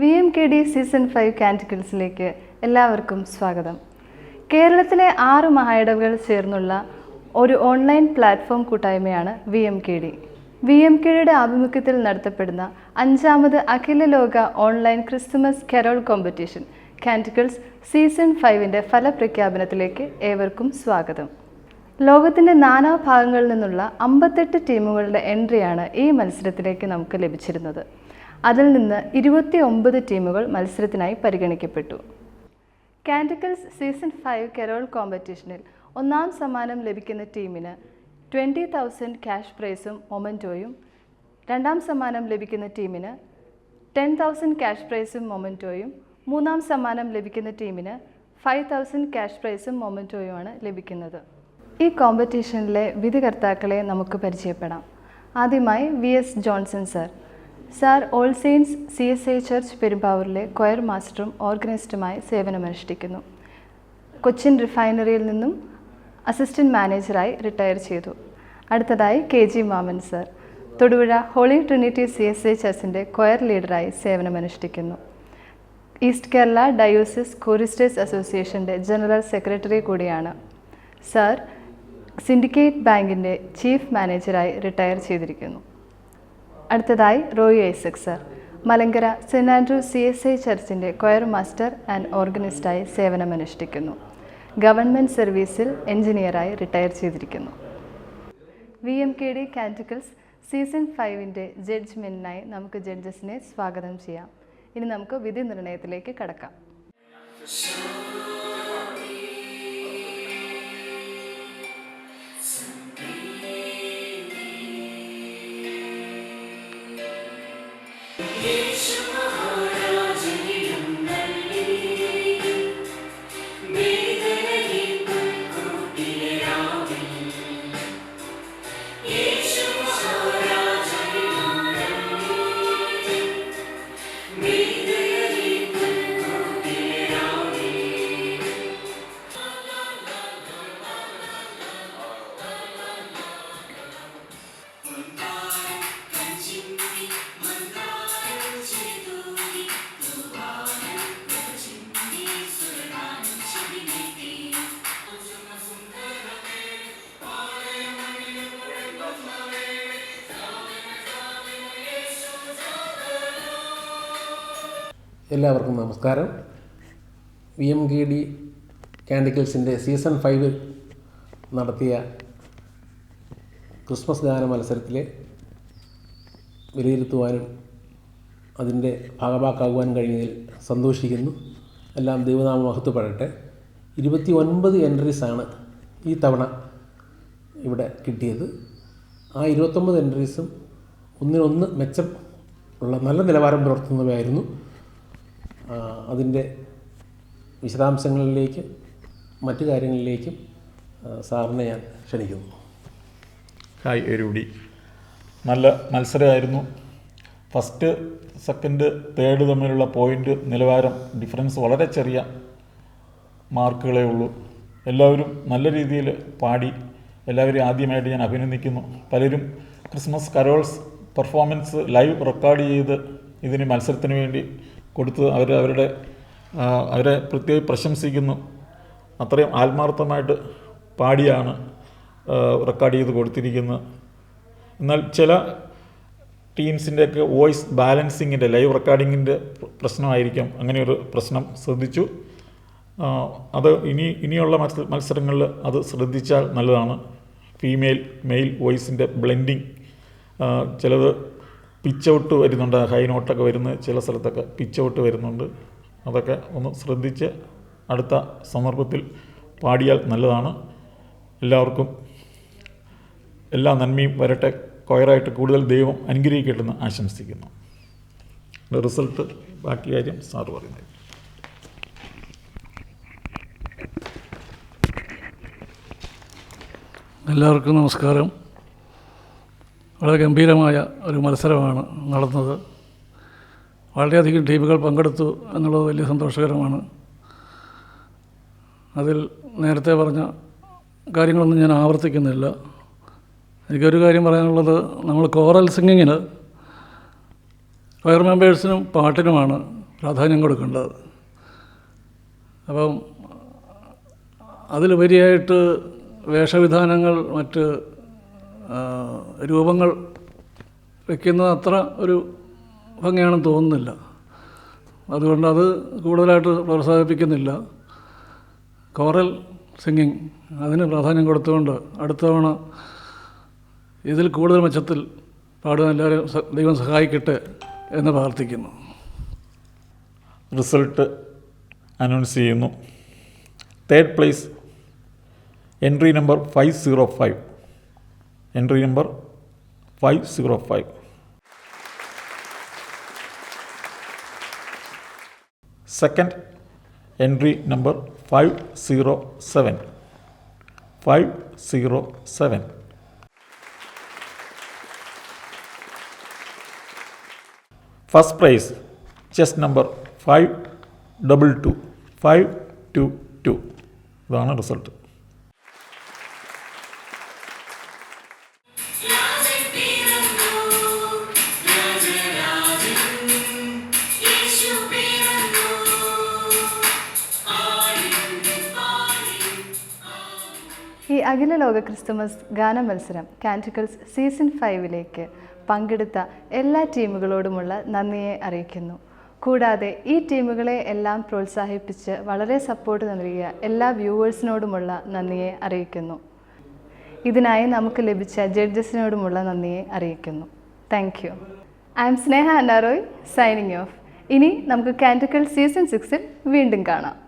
V M K D season five കാന്റിക്കിൾസിലേക്ക് എല്ലാവർക്കും സ്വാഗതം. കേരളത്തിലെ ആറ് മഹായിടവുകൾ ചേർന്നുള്ള ഒരു ഓൺലൈൻ പ്ലാറ്റ്ഫോം കൂട്ടായ്മയാണ് V M K D V M K ഡിയുടെ ആഭിമുഖ്യത്തിൽ നടത്തപ്പെടുന്ന അഞ്ചാമത് അഖില ലോക online Christmas carol competition canticles season ഫൈവിന്റെ ഫലപ്രഖ്യാപനത്തിലേക്ക് ഏവർക്കും സ്വാഗതം. ലോകത്തിന്റെ നാനാഭാഗങ്ങളിൽ നിന്നുള്ള അമ്പത്തെട്ട് ടീമുകളുടെ എൻട്രിയാണ് ഈ മത്സരത്തിലേക്ക് നമുക്ക് ലഭിച്ചിരുന്നത്. അതിൽ നിന്ന് ഇരുപത്തി ഒമ്പത് ടീമുകൾ മത്സരത്തിനായി പരിഗണിക്കപ്പെട്ടു. കാൻഡിക്കൽസ് സീസൺ ഫൈവ് കെറോൾ കോമ്പറ്റീഷനിൽ ഒന്നാം സമ്മാനം ലഭിക്കുന്ന ടീമിന് ട്വന്റി തൗസൻഡ് ക്യാഷ് പ്രൈസും മൊമന്റോയും രണ്ടാം സമ്മാനം ലഭിക്കുന്ന ടീമിന് ടെൻ തൗസൻഡ് ക്യാഷ് പ്രൈസും മൊമന്റോയും മൂന്നാം സമ്മാനം ലഭിക്കുന്ന ടീമിന് ഫൈവ് തൗസൻഡ് ക്യാഷ് പ്രൈസും മൊമന്റോയുമാണ് ലഭിക്കുന്നത്. ഈ കോമ്പറ്റീഷനിലെ വിധികർത്താക്കളെ നമുക്ക് പരിചയപ്പെടാം. ആദ്യമായി V S Johnson sir. Sir all saints C S I church പെരുമ്പാവൂരിലെ choir മാസ്റ്ററും ഓർഗനൈസ്റ്റുമായി സേവനമനുഷ്ഠിക്കുന്നു. കൊച്ചിൻ റിഫൈനറിയിൽ നിന്നും അസിസ്റ്റന്റ് മാനേജറായി റിട്ടയർ ചെയ്തു. അടുത്തതായി K G Mammen sir. Thodupuzha Holy Trinity C S I ചർച്ചിന്റെ choir ലീഡറായി സേവനമനുഷ്ഠിക്കുന്നു. ഈസ്റ്റ് കേരള ഡയോസിസ് കോറിസ്റ്റേഴ്സ് അസോസിയേഷന്റെ ജനറൽ സെക്രട്ടറി കൂടിയാണ്. സാർ സിൻഡിക്കേറ്റ് ബാങ്കിന്റെ ചീഫ് മാനേജറായി റിട്ടയർ ചെയ്തിരിക്കുന്നു. അടുത്തതായി Roy Isaac sir. Malankara Saint Andrew C S I ചർച്ചിന്റെ choir master and ഓർഗനിസ്റ്റായി സേവനമനുഷ്ഠിക്കുന്നു. ഗവൺമെന്റ് സർവീസിൽ എഞ്ചിനീയറായി റിട്ടയർ ചെയ്തിരിക്കുന്നു. V M K D canticles season ഫൈവിന്റെ ജഡ്ജ്മെന്റിനായി നമുക്ക് ജഡ്ജസിനെ സ്വാഗതം ചെയ്യാം. ഇനി നമുക്ക് വിധി നിർണയത്തിലേക്ക് കടക്കാം. എല്ലാവർക്കും നമസ്കാരം. വി എം കെ ഡി കാൻഡിക്കിൾസിന്റെ സീസൺ ഫൈവ് നടത്തിയ ക്രിസ്മസ് ഗാന മത്സരത്തിലെ വിലയിരുത്തുവാനും അതിന്റെ ഭാഗഭാക്കാകുവാൻ കഴിഞ്ഞതിൽ സന്തോഷിക്കുന്നു. എല്ലാം ദൈവനാമ മഹത്വപ്പെടട്ടെ. ഇരുപത്തി ഒൻപത് എൻട്രീസാണ് ഈ തവണ ഇവിടെ കിട്ടിയത്. ആ ഇരുപത്തൊമ്പത് എൻട്രീസും ഒന്നിനൊന്ന് മെച്ചം ഉള്ള നല്ല നിലവാരം പുലർത്തുന്നവയായിരുന്നു. അതിന്റെ വിശദാംശങ്ങളിലേക്ക് മറ്റു കാര്യങ്ങളിലേക്കും സാറിനെ ഞാൻ ക്ഷണിക്കുന്നു. ഹായ് എരുടി. നല്ല മത്സരമായിരുന്നു. ഫസ്റ്റ് സെക്കൻഡ് തേർഡ് തമ്മിലുള്ള പോയിന്റ് നിലവാരം ഡിഫറൻസ് വളരെ ചെറിയ മാർക്കുകളേ ഉള്ളൂ. എല്ലാവരും നല്ല രീതിയിൽ പാടി. എല്ലാവരെയും ആദ്യമായിട്ട് ഞാൻ അഭിനന്ദിക്കുന്നു. പലരും Christmas carols performance live record ചെയ്ത് ഇതിന് മത്സരത്തിന് വേണ്ടി കൊടുത്ത് അവർ അവരുടെ അവരെ പ്രത്യേകം പ്രശംസിക്കുന്നു. അത്രയും ആത്മാർത്ഥമായിട്ട് പാടിയാണ് റെക്കോർഡ് ചെയ്ത് കൊടുത്തിരിക്കുന്നത്. എന്നാൽ ചില ടീംസിന്റെയൊക്കെ വോയിസ് ബാലൻസിങ്ങിന്റെ ലൈവ് റെക്കോർഡിങ്ങിന്റെ പ്രശ്നമായിരിക്കാം. അങ്ങനെയൊരു പ്രശ്നം ശ്രദ്ധിച്ചു. അത് ഇനി ഇനിയുള്ള മത്സ മത്സരങ്ങളിൽ അത് ശ്രദ്ധിച്ചാൽ നല്ലതാണ്. ഫീമെയിൽ മെയിൽ വോയിസിന്റെ ബ്ലെൻഡിങ്. ചിലത് പിച്ച് ഔട്ട് വരുന്നുണ്ട് ഹൈ നോട്ടൊക്കെ വരുന്ന ചില സ്ഥലത്തൊക്കെ പിച്ച് ഔട്ട് വരുന്നുണ്ട്. അതൊക്കെ ഒന്ന് ശ്രദ്ധിച്ച് അടുത്ത സന്ദർഭത്തിൽ പാടിയാൽ നല്ലതാണ്. എല്ലാവർക്കും എല്ലാ നന്മയും വരട്ടെ. കൊയറായിട്ട് കൂടുതൽ ദൈവം അനുഗ്രഹിക്കട്ടെന്ന് ആശംസിക്കുന്നു. റിസൾട്ട് ബാക്കി കാര്യം സാറ് പറയുന്നത്. എല്ലാവർക്കും നമസ്കാരം. വളരെ ഗംഭീരമായ ഒരു മത്സരമാണ് നടന്നത്. വളരെയധികം ടീമുകൾ പങ്കെടുത്തു എന്നുള്ളത് വലിയ സന്തോഷകരമാണ്. അതിൽ നേരത്തെ പറഞ്ഞ കാര്യങ്ങളൊന്നും ഞാൻ ആവർത്തിക്കുന്നില്ല. എനിക്കൊരു കാര്യം പറയാനുള്ളത് നമ്മൾ കോറൽ സിംഗിങ്ങിന് ഫയർ മെമ്പേഴ്സിനും പാട്ടിനുമാണ് പ്രാധാന്യം കൊടുക്കേണ്ടത്. അപ്പം അതിലുപരിയായിട്ട് വേഷവിധാനങ്ങൾ മറ്റ് രൂപങ്ങൾ വയ്ക്കുന്നത് അത്ര ഒരു ഭംഗിയാണെന്ന് തോന്നുന്നില്ല. അതുകൊണ്ട് അത് കൂടുതലായിട്ട് പ്രോത്സാഹിപ്പിക്കുന്നില്ല. കോറൽ സിംഗിങ് അതിന് പ്രാധാന്യം കൊടുത്തുകൊണ്ട് അടുത്ത തവണ ഇതിൽ കൂടുതൽ മെച്ചത്തിൽ പാടുവാൻ എല്ലാവരും ദൈവം സഹായിക്കട്ടെ എന്ന് പ്രാർത്ഥിക്കുന്നു. റിസൾട്ട് അനൗൺസ് ചെയ്യുന്നു. Third place entry number five zero five entry number five zero five second entry number five zero seven five zero seven first prize chest number five double two five two two ഇതാണ് result അഖില ലോക Christmas ഗാന മത്സരം കാന്റിക്കൽസ് season ഫൈവിലേക്ക് പങ്കെടുത്ത എല്ലാ ടീമുകളോടുമുള്ള നന്ദിയെ അറിയിക്കുന്നു. കൂടാതെ ഈ ടീമുകളെ എല്ലാം പ്രോത്സാഹിപ്പിച്ച് വളരെ സപ്പോർട്ട് നൽകിയ എല്ലാ വ്യൂവേഴ്സിനോടുമുള്ള നന്ദിയെ അറിയിക്കുന്നു. ഇതിനായി നമുക്ക് ലഭിച്ച ജഡ്ജസിനോടുമുള്ള നന്ദിയെ അറിയിക്കുന്നു. Thank you I'm Sneha Anna Roy signing off ഇനി നമുക്ക് കാന്റിക്കൽ സീസൺ സിക്സിൽ വീണ്ടും കാണാം.